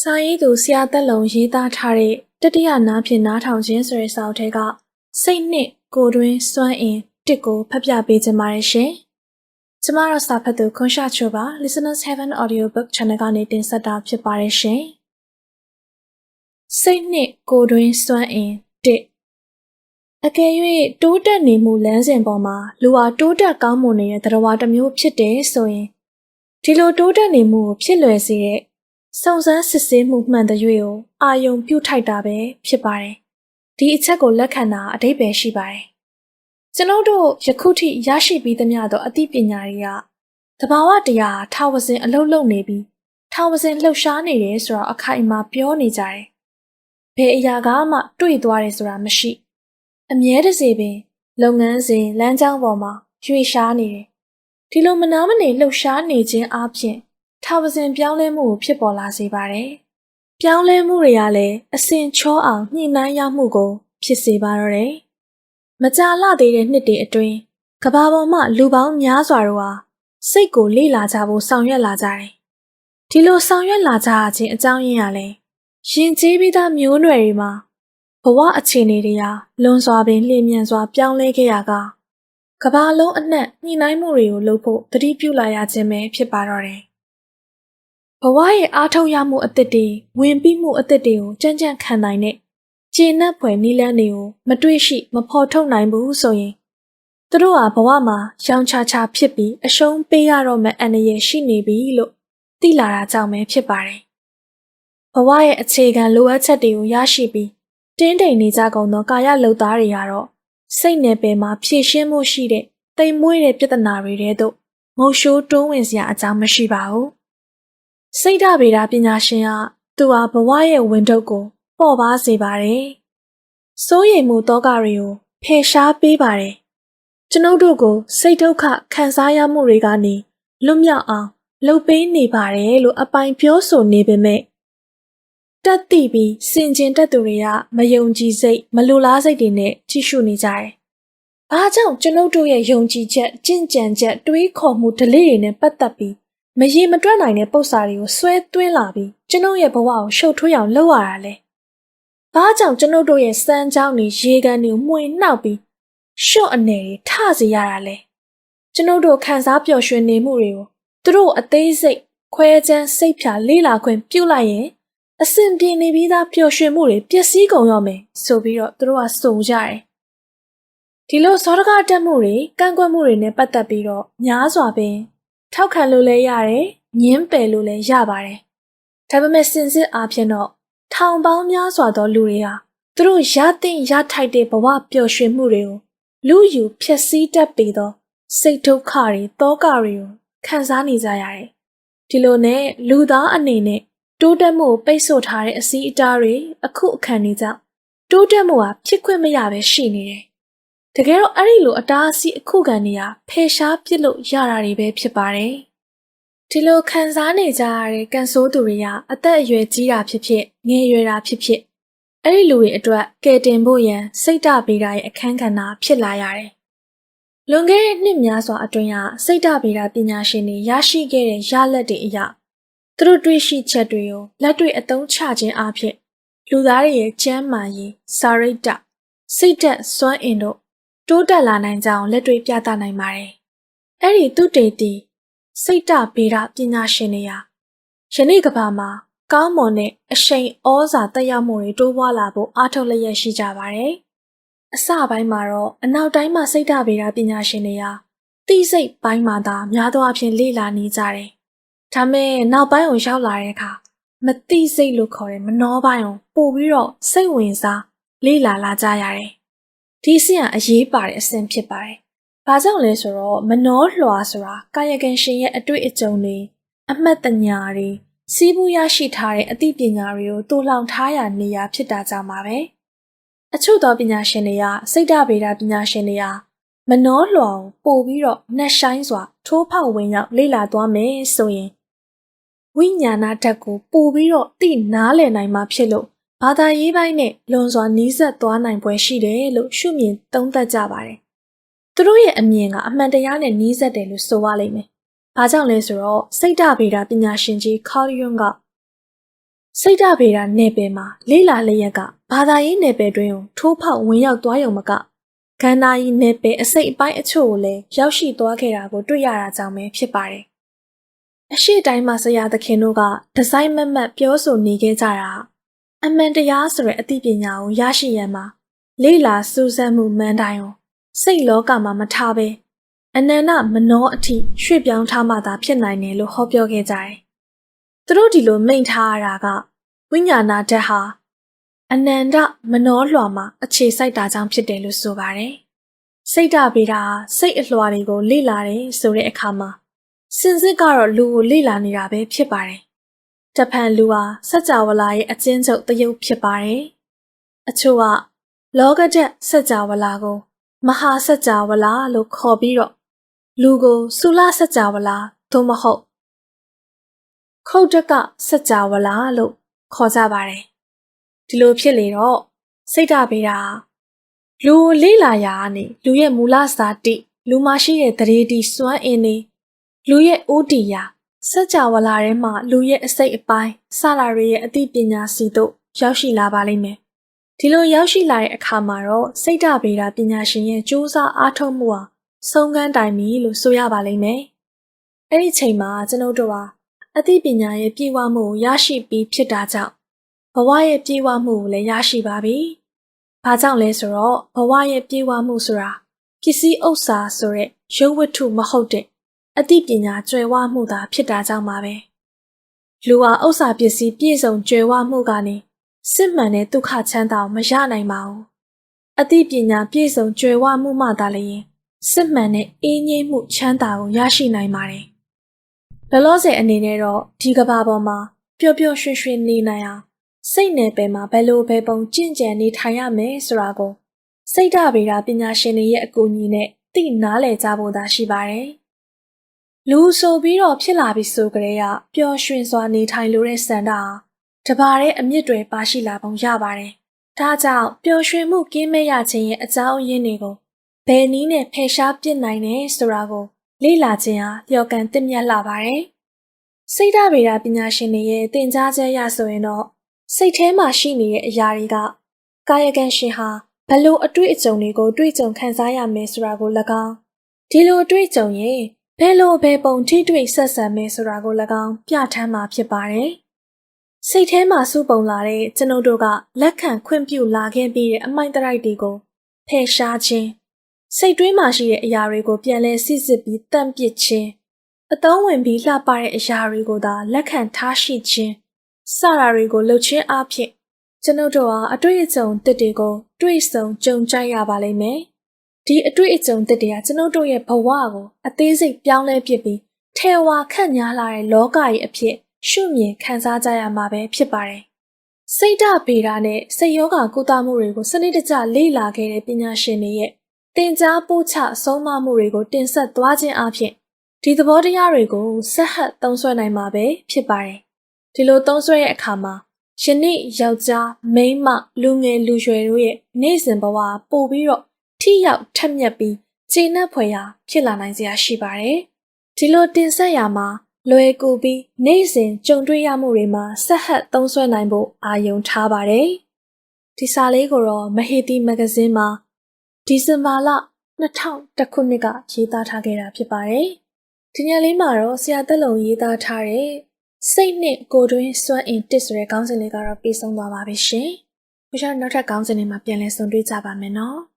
စာရေးသူဆရာသက်လုံးရေးသားထားတဲ့တတိယနားဖြင့်နားထောင်ခြင်းဆိုတဲ့စာအုပ်ထဲကစိတ်နှစ်ကိုယ်တွင်းစွမ်းအင်တစ်ကိုဖတ်ပြပေးခြင်းပါတယ်ရှင်။ကျမတို့စာဖတ်သူခွန်ရှာချိုပါ Listeners Heaven Audiobook Channel ကနေတင်ဆက်တာဖြစ်ပါတယ်ရှင်။စိတ်နှစ်ကိုယ်တွင်းစွမ်းအင်တစ်အကယ်၍တိုးတက်နေမှုလမ်းစဉ်ပေါ်မှာလူဟာတိုးတက်ကောင်းမွန်နေတဲ့သတ္တဝါတစ်မျိုးဖြစ်တယ်ဆိုရင်ဒီလိုတိုးတက်နေမှုကိုဖြစ်လွယ်စေတဲ့ စုံစမ်းစစ်ဆေးမှုမှန်တဲ့ရွေကိုအာယုံပြုတ်ထိုက်တာပဲဖြစ်ပါတယ်။ဒီအချက်ကိုလက်ခံတာအတိတ်ပဲရှိပါတယ်။ကျွန်ုပ်တို့ယခုထိရရှိပြီးသမျှသောအသိပညာတွေကတဘာဝတရားထာဝစဉ်အလုံးလုံးနေပြီးထာဝစဉ်လှုပ်ရှားနေတယ်ဆိုတော့အခိုင်အမာပြောနေကြတယ်။ဘယ်အရာကမှတွေ့သွားတယ်ဆိုတာမရှိ။အမြဲတစေပင် လုပ်ငန်းစဉ်လမ်းကြောင်းပေါ်မှာရွေရှားနေတယ်။ဒီလိုမနာမနေလှုပ်ရှားနေခြင်းအပြင် ထာဝစဉ်ပြောင်းလဲမှုကိုဖြစ်ပေါ်လာစေပါတယ်။ပြောင်းလဲမှုတွေကလည်းအစင်ချောအောင်ညှိနှိုင်းရမှုကို ဖြစ်စေပါတော့တယ်။မကြာလသေးတဲ့နှစ်တွေအတွင်းကဘာပေါ်မှာလူပေါင်းများစွာတို့ဟာစိတ်ကိုလေ့လာကြဖို့ဆောင်ရွက်လာကြတယ်။ဒီလိုဆောင်ရွက်လာကြခြင်းအကြောင်းရင်းကလည်းရင်ကျေးပြီးသားမျိုးနွယ်တွေမှာဘဝအခြေအနေတွေဟာလွန်စွာပင်လျင်မြန်စွာပြောင်းလဲခဲ့ရကကဘာလုံးအနှံ့ညှိနှိုင်းမှုတွေကိုလုပ်ဖို့တတိပြုလာရခြင်းပဲဖြစ်ပါတော့တယ်။ ဘဝရဲ့အားထုတ်ရမှုအသစ်တွေဝင်ပြီးမှုအသစ်တွေကိုကြံ့ကြံ့ခံနိုင်တဲ့ကျင့်နှက်ဖွယ်နီးလန်းတွေကိုမတွေ့ရှိမဖော်ထုတ်နိုင်ဘူးဆိုရင်သူတို့ဟာဘဝမှာရောင်ချချဖြစ်ပြီးအရှုံးပေးရတော့မယ့်အန္တရာယ်ရှိနေပြီလို့သိလာတာကြောင့်ပဲဖြစ်ပါတယ်။ဘဝရဲ့အခြေခံလိုအပ်ချက်တွေကိုရရှိပြီးတင်းတိမ်နေကြကုန်သောကာယလှုပ်သားတွေကတော့စိတ်နယ်ပယ်မှာဖြည့်ရှင်းမှုရှိတဲ့တိမ်မွေးတဲ့ပြဿနာတွေတဲသို့ငုံရှိုးတွန်းဝင်စရာအကြောင်းမရှိပါဘူး။ စိတ်ဓာဗေဒပညာရှင်ကသူဟာဘဝရဲ့ဝင်ထုတ်ကိုပေါ့ပါစေပါတယ်။စိုးရိမ်မှုတောကတွေကိုဖယ်ရှားပေးပါတယ်။ကျွန်ုပ်တို့ကိုစိတ်ဒုက္ခခံစားရမှုတွေကနေလွတ်မြောက်အောင်လှုပ်ပေးနေပါတယ်လို့အပိုင်ပြောဆိုနေပေမဲ့တက်တိပြီးစင်ကျင်တက်သူတွေကမယုံကြည်စိတ်မလိုလားစိတ်တွေနဲ့ကြည့်ရှုနေကြတယ်။ဘာကြောင့်ကျွန်ုပ်တို့ရဲ့ယုံကြည်ချက်ကြင်ကြံချက်တွေးခေါ်မှုဓလေ့တွေနဲ့ပတ်သက်ပြီး မရေမတွက်နိုင်တဲ့ပုံစံတွေကိုဆွဲသွင်းလာပြီးကျွန်ုပ်ရဲ့ဘဝကိုရှုပ်ထွေးအောင်လုပ်ရတာလဲ။ဘာကြောင့်ကျွန်ုပ်တို့ရဲ့စမ်းကြောင်းတွေရေကန်တွေကိုမှွေနှောက်ပြီးရှော့အနေတွေထစေရတာလဲ။ကျွန်ုပ်တို့ခံစားပျော်ရွှင်နေမှုတွေကိုသူတို့အသေးစိတ်ခွဲချမ်းစိတ်ဖြာလေးလာခွင့်ပြုလိုက်ရင်အဆင်ပြေနေပြီးသားပျော်ရွှင်မှုတွေပျက်စီးကုန်ရောမယ်ဆိုပြီးတော့သူတို့ကစုံကြတယ်။ဒီလိုစောတကားတက်မှုတွေကန့်ကွက်မှုတွေနဲ့ပတ်သက်ပြီးတော့များစွာပင် ထောက်ခံလို့လည်းရတယ်ညင်းပယ်လို့လည်းရပါတယ်။ဒါပေမဲ့စင်စစ်အားဖြင့်တော့ထောင်ပေါင်းများစွာသောလူတွေဟာသူတို့ရတဲ့ရထိုက်တဲ့ဘဝပျော်ရွှင်မှုတွေကိုလူယူဖျက်ဆီးတတ်ပြီးတော့စိတ်ဒုက္ခတွေတောကတွေကိုခံစားနေကြရတယ်။ဒီလိုနဲ့လူသားအနေနဲ့တိုးတက်မှုကိုပိတ်ဆို့ထားတဲ့အစည်းအတားတွေအခုအခါနေကြောင့်တိုးတက်မှုဟာဖြစ်ခွင့်မရပဲရှိနေတယ်။ တကယ်တော့အဲ့ဒီလိုအတားအဆီးအခုခံနေရဖယ်ရှားပစ်လို့ရတာတွေပဲဖြစ်ပါတယ်။ဒီလိုခံစားနေကြရတဲ့ကန်ဆိုးသူတွေကအသက်အရွယ်ကြီးတာဖြစ်ဖြစ်ငယ်ရွယ်တာဖြစ်ဖြစ်အဲ့ဒီလူတွေအတွက်ကယ်တင်ဖို့ရန်စိတ်ဓာတ်ပေးတာရဲ့အခန်းကဏ္ဍဖြစ်လာရတယ်။လွန်ခဲ့တဲ့နှစ်များစွာအတွင်းကစိတ်ဓာတ်ပေးတာပညာရှင်တွေရရှိခဲ့တဲ့ရလဒ်တွေအရသူတို့တွေ့ရှိချက်တွေကိုလက်တွေ့အသုံးချခြင်းအပြင်လူသားတွေရဲ့ကျန်းမာရေးစာရိတ္တစိတ်သက်စွမ်းအင်တို့ တိုးတက်လာနိုင်ကြအောင်လက်တွေ့ပြသနိုင်ပါတယ်။အဲ့ဒီသူတေတီစိတ်တဗေဒပညာရှင်တွေဟာယနေ့ကဘာမှာကောင်းမွန်တဲ့အရှိန်ဩဇာတက်ရောက်မှုတွေတိုးပွားလာဖို့အားထုတ်လျက်ရှိကြပါတယ်။အစပိုင်းမှာတော့အနောက်တိုင်းမှာစိတ်တဗေဒပညာရှင်တွေဟာသိစိတ်ပိုင်းမှာသာများသောအားဖြင့်လေ့လာနေကြတယ်ဒါမဲ့နောက်ပိုင်းကိုရောက်လာတဲ့အခါမတိစိတ်လို့ခေါ်တဲ့မနှောပိုင်းကိုပို့ပြီးတော့စိတ်ဝင်စားလေ့လာလာကြရတယ်။ ဒီအဆင့်ကအရေးပါတဲ့အဆင့်ဖြစ်ပါတယ်။ဘာကြောင့်လဲဆိုတော့မနှောလွှာဆိုတာကာယကံရှင်ရဲ့အတွေ့အကြုံတွေအမှတ်တညာတွေစီးပူးရရှိထားတဲ့အသိပညာတွေကိုတိုးလောင်ထားရနေရဖြစ်တာကြောင့်ပါပဲ။အချို့သောပညာရှင်တွေကစိတ်ဓာတ်ဗေဒပညာရှင်တွေကမနှောလွှာကိုပို့ပြီးတော့နှက်ဆိုင်စွာထိုးဖောက်ဝင်ရောက်လေ့လာသွားမယ်ဆိုရင်ဝိညာဏဓာတ်ကိုပို့ပြီးတော့သိနားလည်နိုင်မှာဖြစ်လို့ ဘာသာရေးပိုင်းနဲ့လွန်စွာနီးစပ်သွားနိုင်ပွဲရှိတယ်လို့ရှုမြင်သုံးသပ်ကြပါတယ်။သူတို့ရဲ့အမြင်ကအမှန်တရားနဲ့နီးစပ်တယ်လို့ဆိုရလိမ့်မယ်။ဘာကြောင့်လဲဆိုတော့စိတ်ဓာဗေဒပညာရှင်ကြီးကာလ်ယွန်ကစိတ်ဓာဗေဒနယ်ပယ်မှာလေးလာလျက်ကဘာသာရေးနယ်ပယ်တွင်ကိုထိုးဖောက်ဝင်ရောက်သွားရုံမကခန္ဓာကြီးနယ်ပယ်အစိတ်အပိုင်းအချို့ကိုလည်းရောက်ရှိသွားခဲ့တာကိုတွေ့ရတာကြောင့်ပဲဖြစ်ပါတယ်။အရှိတိုင်းမှာဆရာသခင်တို့ကဒီဇိုင်းမတ်မတ်ပြောဆိုနေခဲ့ကြတာ အမှန်တရားဆိုတဲ့အသိပညာကိုရရှိရန်မှာလေးလာစူးစမ်းမှုမှန်တိုင်းကိုစိတ်လောကမှာမထားဘဲအနန္တမနောအထိရွှေ့ပြောင်းထားမှသာဖြစ်နိုင်တယ်လို့ဟောပြောခဲ့ကြတယ်။သူတို့ဒီလိုမိန့်ထားရတာကဝိညာဏဓာတ်ဟာအနန္တမနောလွှာမှာအခြေစိုက်တာကြောင့်ဖြစ်တယ်လို့ဆိုပါတယ်။စိတ်ဓာတ်ဗေဒဟာစိတ်အလွှာတွေကိုလေ့လာတယ်ဆိုတဲ့အခါမှာစင်စစ်ကတော့လူကိုလေ့လာနေတာပဲဖြစ်ပါတယ်။ တဖန်လူဟာစัจ java လာရဲ့အကျဉ်းချုပ်တယုတ်ဖြစ်ပါတယ်။အချို့ကလောကဓာတ်စัจ java လာကို မဟာစัจ java လာလို့ခေါ်ပြီးတော့လူကိုသုလစัจ java လာသို့မဟုတ်ခုတ်တကစัจ java လာလို့ခေါ်ကြပါတယ်ဒီလိုဖြစ်လေတော့စိတ်ဓာတ်ဗေဒလူကိုလေးလာရာကနေလူရဲ့မူလစာတိလူမရှိတဲ့တရေတီစွမ်းအင်နေလူရဲ့ဥတီယာ စัจ java လာထဲမှာလူရဲ့အစိတ်အပိုင်းစလာတွေရဲ့အသိပညာစီတို့ရောက်ရှိလာပါလိမ့်မယ်ဒီလိုရောက်ရှိလာတဲ့အခါမှာတော့စိတ်ဓာတ်ဗေဒပညာရှင်ရဲ့စူးစမ်းအားထုတ်မှုဟာဆုံးခန်းတိုင်ပြီလို့ဆိုရပါလိမ့်မယ်။အဲ့ဒီချိန်မှာကျွန်ုပ်တို့ဟာအသိပညာရဲ့ပြည့်ဝမှုကိုရရှိပြီးဖြစ်တာကြောင့်ဘဝရဲ့ပြည့်ဝမှုကိုလည်းရရှိပါပြီ။ဘာကြောင့်လဲဆိုတော့ဘဝရဲ့ပြည့်ဝမှုဆိုတာပစ္စည်းဥစ္စာဆိုတဲ့ရုပ်ဝတ္ထုမဟုတ်တဲ့ အသိပညာကျွယ်ဝမှုသာဖြစ်တာကြောင့်ပါပဲ။လူဟာဥစ္စာပစ္စည်းပြည့်စုံကျွယ်ဝမှုကနေစစ်မှန်တဲ့ဒုက္ခချမ်းသာကိုမရနိုင်ပါဘူး။အသိပညာပြည့်စုံကျွယ်ဝမှုမှသာလျှင်စစ်မှန်တဲ့အေးငြိမ်းမှုချမ်းသာကိုရရှိနိုင်ပါတယ်။လောလောဆယ်အနေနဲ့တော့ဒီကဘာပေါ်မှာပျော်ပျော်ရွှင်ရွှင်နေနိုင်အောင်စိတ်နယ်ပယ်မှာဘယ်လိုပဲပုံကျင့်ကြံနေထိုင်ရမယ်ဆိုတာကိုစိတ်ဓာဗေဒပညာရှင်တွေရဲ့အကူအညီနဲ့သိနားလည်ကြဖို့သာရှိပါတယ်။ လူဆိုပြီးတော့ဖြစ်လာပြီဆိုကြတဲ့ကပျော်ရွှင်စွာနေထိုင်လိုတဲ့စံတာတပါးတဲ့အမြင့်တွေပါရှိလာပုံရပါတယ်။ဒါကြောင့်ပျော်ရွှင်မှုကင်းမဲ့ရခြင်းရဲ့အကြောင်းအရင်းတွေကိုဘယ်နည်းနဲ့ဖယ်ရှားပစ်နိုင်တယ်ဆိုတာကိုလေ့လာခြင်းဟာလျော်ကန်တင်မြတ်လာပါတယ်။စိတ်ဓာတ်ဗေဒပညာရှင်တွေရဲ့သင်ကြားချက်ရဆိုရင်တော့စိတ်ထဲမှာရှိနေတဲ့အရာတွေကကာယကံရှင်ဟာဘလို့အတွေ့အကြုံတွေကိုတွေ့ကြုံခံစားရမယ်ဆိုတာကို၎င်းဒီလိုအတွေ့အကြုံရင် ဘယ်လိုဘယ်ပုံထိတွေ့ဆက်ဆံမယ်ဆိုတာကို၎င်းပြဋ္ဌာန်းမှာဖြစ်ပါတယ်။စိတ်ထဲမှာစုပုံလာတဲ့ကျွန်ုပ်တို့ကလက်ခံခွင့်ပြုလာခဲ့ပြီးတဲ့အမိုက်တရိုက်တွေကိုဖယ်ရှားခြင်းစိတ်တွင်းမှာရှိတဲ့အရာတွေကိုပြန်လဲစစ်စစ်ပြီးတန့်ပစ်ခြင်းအသုံးဝင်ပြီးလှပတဲ့အရာတွေကိုသာလက်ခံထားရှိခြင်းစတာတွေကိုလှုပ်ခြင်းအဖြစ်ကျွန်ုပ်တို့ဟာအတွေ့အကြုံတစ်တွေကိုတွေ့ဆုံကြုံကြိုက်ရပါလိမ့်မယ်။ ဒီအတွေ့အကြုံတစ်တွေကကျွန်ုပ်တို့ရဲ့ဘဝကိုအသေးစိတ်ပြောင်းလဲပစ်ပြီးထေဝါခန့်ညားလာတဲ့လောကကြီးအဖြစ်ရှုမြင်ခံစားကြရမှာပဲဖြစ်ပါတယ်။စိတ်ဓာတ်ဗေဒနဲ့စိတ်ယောဂကုသမှုတွေကိုစနစ်တကျလေ့လာခဲ့တဲ့ပညာရှင်တွေရဲ့တင် जा ပို့ချဆုံးမမှုတွေကိုတင်ဆက်သွားခြင်းအပြင်ဒီသဘောတရားတွေကိုဆက်ဟပ်သုံးဆွဲနိုင်မှာပဲဖြစ်ပါတယ်။ဒီလိုသုံးဆွဲတဲ့အခါမှာယနေ့ယောက်ျားမိန်းမလူငယ်လူရွယ်တို့ရဲ့နေ့စဉ်ဘဝပို့ပြီးတော့ ထိရောက်ထက်မြက်ပြီးခြေနှက်ဖွယ်ရာဖြစ်လာနိုင်စရာရှိပါတယ်။ဒီလိုတင်ဆက်ရမှာလွယ်ကူပြီးနေ့စဉ်ကြုံတွေ့ရမှုတွေမှာဆက်ဟပ်သုံးဆွဲနိုင်ဖို့အာရုံထားပါတယ်။ဒီစာလေးကိုတော့မဟေတီမဂဇင်းမှာဒီဇင်ဘာလ2000ခုနှစ်ကရေးသားထားခဲ့တာဖြစ်ပါတယ်။ဒီညလေးမှာတော့ဆရာတက်လုံရေးသားထားတဲ့စိတ်နဲ့ကိုယ်တွင်းစွမ်းအင်တစ်ဆိုတဲ့ခေါင်းစဉ်လေးကတော့ပြီးဆုံးသွားပါပြီရှင်။ဘုရားနောက်ထပ်ခေါင်းစဉ်တွေမှာပြန်လည်ဆုံတွေ့ကြပါမယ်နော်။